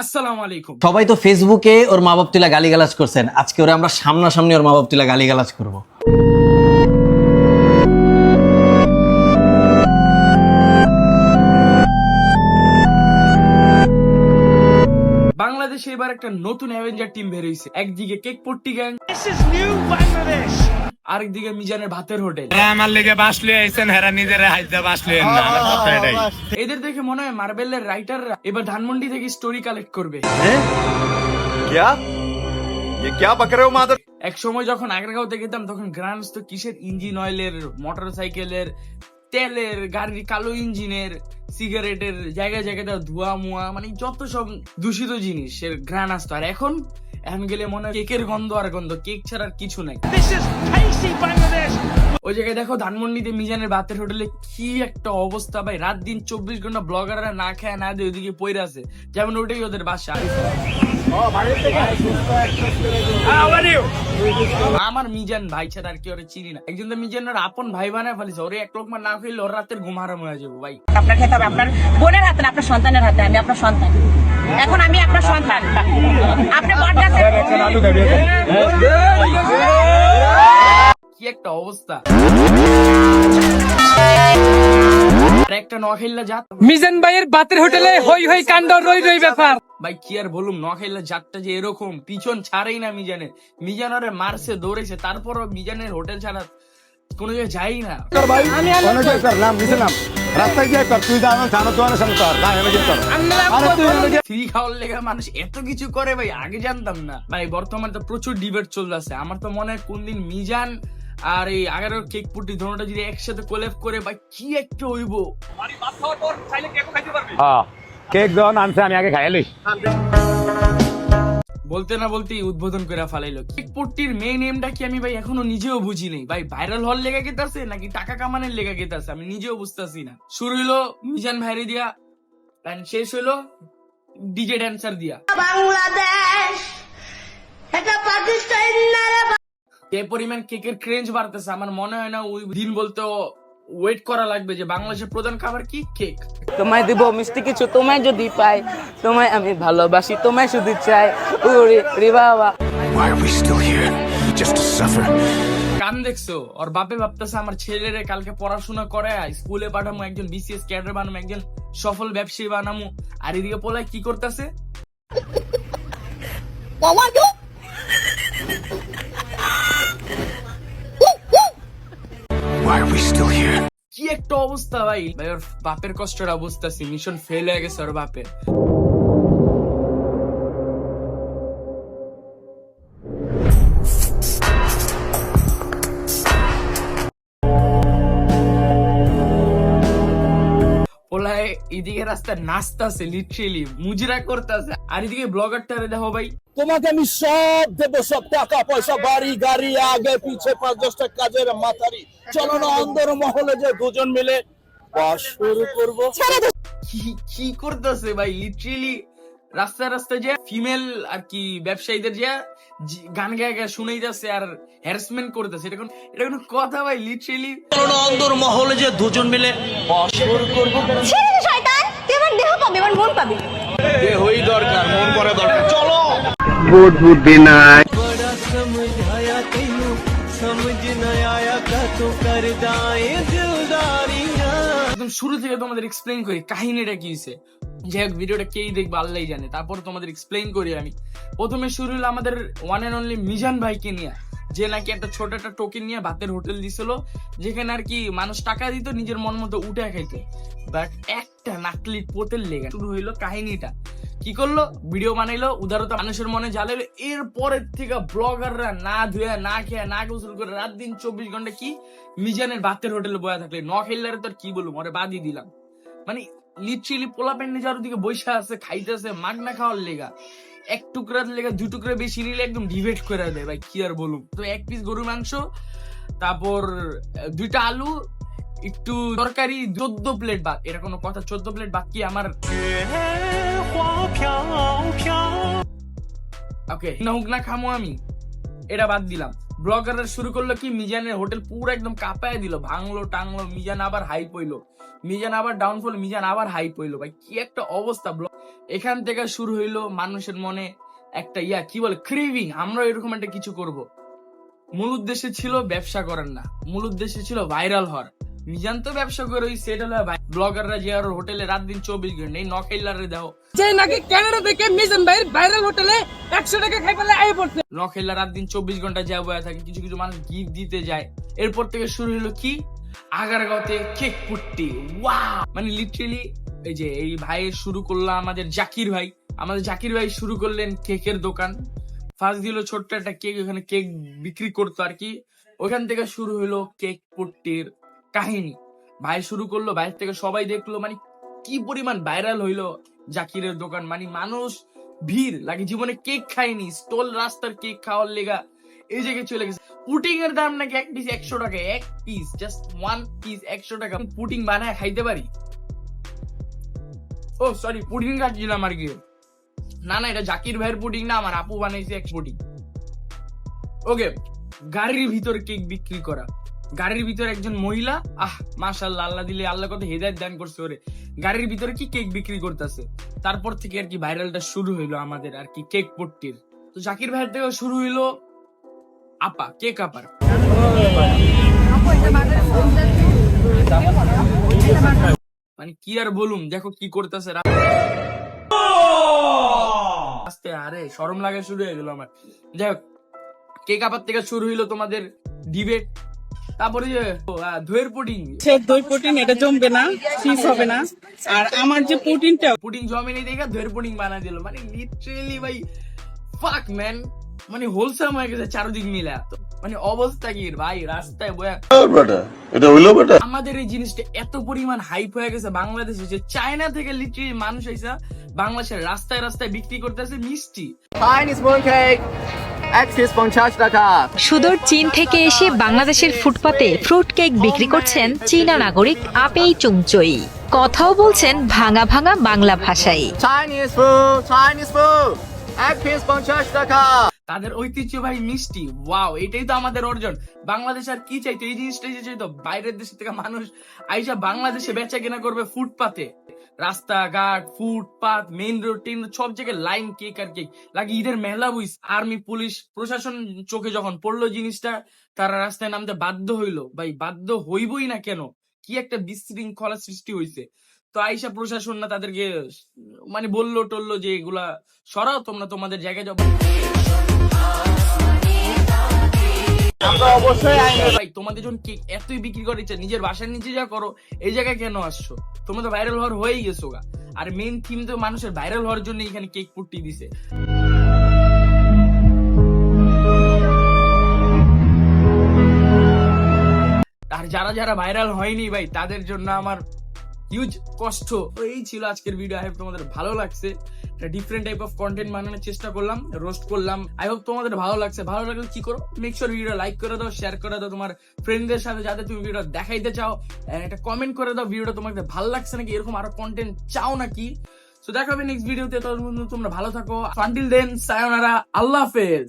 আসসালামু আলাইকুম। সবাই তো ফেসবুকে ওর মা বাপ তুলা গালিগালাজ করছেন। আজকে ওরা আমরা সামনাসামনি ওর মা বাপ তুলা গালিগালাজ করব। বাংলাদেশে এবার একটা নতুন অ্যাভেঞ্জার টিম বের হয়েছে একদিকে কেক পট্টি গ্যাং আরেকদিকে মিজানের ভাতের হোটেল। আমার লেগে বাসলে আইছেন হেরা নিজের হাইদা বাসলে এদের দেখে মনে হয় মার্বেলের রাইটাররা এবার ধানমন্ডি থেকে স্টোরি কালেক্ট করবে। এক সময় যখন আগ্রাগাঁও আগ্রাগাঁওতে গেতাম তখন গ্রান্স তো কিসের ইঞ্জিন অয়েলের মোটর সাইকেলের তেলের গাড়ির কালো ইঞ্জিনের সিগারেটের জায়গায় জায়গায় ধোয়া মুয়া মানে যত সব দূষিত জিনিস এর ঘ্রাণ আসতো। আর এখন এখন গেলে মনে হয় কেকের গন্ধ আর গন্ধ। কেক ছাড়া আর কিছু নাই। ওই জায়গায় দেখো ধানমন্ডিতে মিজানের বাতের হোটেলে কি একটা অবস্থা ভাই। রাত দিন চব্বিশ ঘণ্টা ব্লগাররা না খায় না দিয়ে ওইদিকে পইরা আছে। যেমন ওটাই ওদের বাসা। আমার মিজান ভাই ছাড়া আর কি ওরে চিনি না। একজন তো মিজানের আপন ভাই বানায় ফেলিছে। ওরে এক লোকমা না খাইলে ওর রাতের ঘুম হারাম হয়ে যাব ভাই। আপনার খেতে হবে আপনার বোনের হাতে না আপনার সন্তানের হাতে আমি আপনার সন্তান। এখন আমি আপনার সন্তান। আপনি কি একটা অবস্থা। একটা নখাইল্লা জাত। মিজান ভাইয়ের বাতের হোটেলে হই হই কাণ্ড রই রই ব্যাপার। ভাই কি আর বলুম নখাইল্লা জাতটা যে এরকম পিছন ছাড়েই না মিজানের। মিজান ওরে মারছে দৌড়েছে তারপরও মিজানের হোটেল ছাড়া কোনো জায়গায় যাই না। ফ্রি খাওয়ার লেগে মানুষ এত কিছু করে ভাই আগে জানতাম না। ভাই বর্তমানে তো প্রচুর ডিবেট চলতেছে। আমার তো মনে হয় কোনদিন মিজান আর এই আগারো কেক পুটি ধরনটা যদি একসাথে কোলেপ করে ভাই কি একটা হইব? মানে ভাত খাওয়ার পর চাইলে কেকও খাইতে পারবে। হ্যাঁ কেক যখন আনছে আমি আগে খাইলি বলতে না বলতেই উদ্বোধন করে ফেলাইলো। কেক পুট্টির মেইন এমটা কি আমি ভাই এখনও নিজেও বুঝি নেই। ভাই ভাইরাল হল লেগে গেতাছে নাকি টাকা কামানোর লেগে গেতাছে আমি নিজেও বুঝতেছি না। শুরু হইল মিজান ভাইরে দিয়া and শেষ হইল ডিজে ড্যান্সার দিয়া। বাংলাদেশ এটা পাকিস্তান না রে যে পরিমাণ কেকের ক্রেঞ্জ বাড়তেছে। আমার মনে হয় না ওই দিন বলতে ওয়েট করা লাগবে যে বাংলাদেশের প্রধান খাবার কি? কেক তোমায় দিব মিষ্টি কিছু তোমায় যদি পাই তোমায় আমি ভালোবাসি তোমায় শুধু চাই। ওরে রে বাবা। Why are we still here? Just to suffer? কান দেখছ? ওর বাপে ভাবতেছে আমার ছেলেরে কালকে পড়াশোনা করে স্কুলে পাঠামু একজন বিসিএস ক্যাডার বানামু একজন সফল ব্যবসায়ী বানামু। আর এদিকে পোলায় কি করতেছে? কি একটা অবস্থা ভাই? বাপের কষ্টের অবস্থা মিশন ফেল হয়ে গেছে ওর বাপের। এদিকে রাস্তায় নাচতাছে লিটারেলি মুজরা করতেছে। আর এদিকে ব্লগারটারে দেখো ভাই। তোমাকে আমি সব দেবো সব টাকা পয়সা বাড়ি গাড়ি আগে পিছে পাঁচ দশটা কাজের মাথারি। চলো না অন্দর মহলে যে দুজন মিলে বাস শুরু করব। কি কি করতেছে ভাই? লিটারেলি রাস্তায় রাস্তায় যে ফিমেল আর কি ব্যবসায়ীদের যে গান গায়ে গায়ে শুনেই যাচ্ছে আর হ্যারাসমেন্ট করতেছে এটা কোন এটা কোনো কথা ভাই লিটারেলি অন্দর মহলে যে দুজন মিলে বাস শুরু করব। এবার মন পাবি। হই দরকার মন করা দরকার। চলো। একদম শুরু থেকে তোমাদের এক্সপ্লেইন করি কাহিনীটা কি হয়েছে যাই হোক ভিডিওটা কেই দেখবে আল্লাহ জানে। তারপর তোমাদের এক্সপ্লেইন করি আমি। প্রথমে শুরু হলো আমাদের ওয়ান এন্ড অনলি মিজান ভাইকে নিয়ে। যে নাকি একটা ছোট একটা টোকেন নিয়ে ভাতের হোটেল দিছিল, যেখানে আর কি মানুষ টাকা দিত নিজের মন মতো উঠে খাইতো। বাট একটা নাকলি পোতের লেগে শুরু হইল কাহিনীটা। কি করল? ভিডিও বানাইলো, উদারতা মানুষের মনে জ্বালাইলো। এরপরের থেকে ব্লগাররা না ধুয়ে, না খেয়ে, না গোসল করে রাত দিন চব্বিশ ঘণ্টা কি মিজানের ভাতের হোটেলে বয়া থাকলে। ন খেললে তোর কি বলব? ওরে বাদই দিলাম। মানে লিটারেলি পোলা প্যান্ট নিজের দিকে বৈশা আছে, খাইতেছে মাগনা খাওয়ার লেগা। এক টুকরা লেগে দু টুকরা বেশি নিলে একদম ডিভেট করে দেয়, ভাই, কি আর বলুম? তো এক পিস গরুর মাংস, তারপর দুইটা আলু, একটু তরকারি, চোদ্দ প্লেট ভাত। এটা কোনো কথা, চোদ্দ প্লেট ভাত কি আমার? ওকে না হোক না, খামো আমি। এটা বাদ দিলাম। ব্লগাররা শুরু করল কি? মিজানের হোটেল পুরো একদম কাঁপায় দিল। ভাঙলো টাঙলো মিজান আবার হাই পইলো মিজান আবার ডাউনফল মিজান আবার হাই পইলো ভাই, কি একটা অবস্থা ব্লগ এখান থেকে শুরু হইল মানুষের মনে একটা ইয়া, কি বলে ক্রেভিং আমরা এরকম একটা কিছু করব। মূল উদ্দেশ্য ছিল ব্যবসা করার না। মূল উদ্দেশ্য ছিল ভাইরাল হওয়ার। মিজান তো ব্যবসা করে ওই সেট হলো ভাই। ব্লগাররা যে আর হোটেলে রাত দিন চব্বিশ ঘণ্টা এই নকেলারে দাও। যে নাকি কানাডা থেকে মিজান ভাইয়ের ভাইরাল হোটেলে একশো টাকা খাই পেলে আয় পড়ছে। নখেলা রাত দিন চব্বিশ ঘণ্টা যা বয়ে থাকে কিছু কিছু মানুষ গিফট দিতে যায়। এরপর থেকে শুরু হলো কি? আগারগাঁওতে কেক পুট্টি। ওয়াও মানে লিটারেলি এই যে এই ভাইয়ের শুরু করল আমাদের জাকির ভাই। আমাদের জাকির ভাই শুরু করলেন কেকের দোকান। ফার্স্ট দিল ছোট্ট একটা কেক ওখানে কেক বিক্রি করতো আর কি। ওখান থেকে শুরু হলো কেক পুট্টির কাহিনী। ভাই শুরু করল ভাইয়ের থেকে সবাই দেখল মানে কি পরিমাণ ভাইরাল হইল জাকিরের দোকান। মানে মানুষ ভিড়, লাগে জীবনে কেক খাইনি স্টল, রাস্তার কেক খাওয়ার লেগা এই জায়গায় চলে গেছে। পুটিং এর দাম নাকি এক পিস একশো টাকা, এক পিস জাস্ট ওয়ান পিস একশো টাকা। পুটিং বানায় খাইতে পারি? ও সরি পুটিং খাচ্ছিলাম আর কি। না না, এটা জাকির ভাইয়ের পুডিং না, আমার আপু বানাইছে এক পুটিং। ওকে, গাড়ির ভিতর কেক বিক্রি করা। গাড়ির ভিতরে একজন মহিলা, আহ মাশাল্লাহ আল্লাহ দিলে আল্লাহ কত হেদায়ত দান করছে ওরে। গাড়ির ভিতরে কি কেক বিক্রি করতেছে? তারপর থেকে আর কি ভাইরালটা শুরু হইল আমাদের আর কি কেক পট্টির। তো জাকির ভাইয়ের থেকে শুরু হইল আপা কেক আপার। মানে কি আর বলুম, দেখো কি করতেছে আস্তে, আরে, শরম লাগা শুরু হয়ে গেল আমার। যাই হোক কেক আপার থেকে শুরু হইল তোমাদের ডিবেট তারপরে দইয়ের পুডিং। সে দই প্রোটিন এটা জমবে না ফিস হবে না। আর আমার যে প্রোটিনটা পুডিং জমে নেই দেখা দইয়ের পুডিং বানা দিল। মানে লিটারেলি ভাই ফাক ম্যান মানে হোলসাম হয়ে গেছে চারদিক মিলা। তো মানে অবস্থা কি ভাই? রাস্তায় বয়া আমাদের এই জিনিসটা এত পরিমাণ হাইপ হয়ে গেছে বাংলাদেশে যে চায়না থেকে লিটারেলি মানুষ এসে বাংলাদেশের রাস্তায় রাস্তায় বিক্রি করতেছে মিষ্টি। Chinese mooncake. এক পিস পঞ্চাশ টাকা। সুদূর চীন থেকে এসে বাংলাদেশের ফুটপাতে ফ্রুট কেক বিক্রি করছেন চীনা নাগরিক আপেই চুংচই। কথাও বলছেন ভাঙা ভাঙা বাংলা ভাষায়। চাইনিজ ফুড চাইনিজ ফুড এক পিস পঞ্চাশ টাকা। তাদের ঐতিহ্যবাহী মিষ্টি ওয়াও এটাই তো আমাদের অর্জন। বাংলাদেশ আর কি চাইতো? এই জিনিসটাই যে চাইতো? বাইরের দেশ থেকে মানুষ আইসা বাংলাদেশে বেচা কেনা করবে ফুটপাতে। রাস্তাঘাট ফুটপাথ মেইন রোড টেন সব জায়গায় লাইন কেক আর কেক লাগে ঈদের মেলা বুঝ আর্মি পুলিশ প্রশাসন চোখে যখন পড়ল জিনিসটা, তারা রাস্তায় নামতে বাধ্য হইল। ভাই, বাধ্য হইবই না কেন? কি একটা বিশৃঙ্খলা সৃষ্টি হইছে। তো আইসা প্রশাসন না তাদেরকে মানে বলল, টললো যে এগুলা সরাও, তোমরা তোমাদের জায়গায় যাব ভাই তোমাদের যখন কেক এতই বিক্রি করে ইচ্ছা নিজের বাসার নিচে যা করো এই জায়গায় কেন আসছো? তোমরা তো ভাইরাল হওয়ার হয়েই গেছো গা। আর মেন থিম তো মানুষের ভাইরাল হওয়ার জন্য এখানে কেক পুট্টি দিছে। আর যারা যারা ভাইরাল হয়নি ভাই তাদের জন্য আমার হিউজ কষ্ট তো এই ছিল আজকের ভিডিও আই হোপ তোমাদের ভালো লাগছে। একটা ডিফারেন্ট টাইপ অফ কন্টেন্ট বানানোর চেষ্টা করলাম রোস্ট করলাম। আই হোপ তোমাদের ভালো লাগছে। ভালো লাগলে কি করো? মেক শিওর ভিডিও লাইক করে দাও শেয়ার করে দাও তোমার ফ্রেন্ডদের সাথে, যাতে তুমি ভিডিও দেখাইতে চাও। একটা কমেন্ট করে দাও ভিডিওটা তোমাকে ভালো লাগছে নাকি? এরকম আরও কন্টেন্ট চাও নাকি? সো দেখা হবে নেক্সট ভিডিওতে তোমরা ভালো থাকো। আনটিল দেন সায়োনারা আল্লাহ হাফেজ।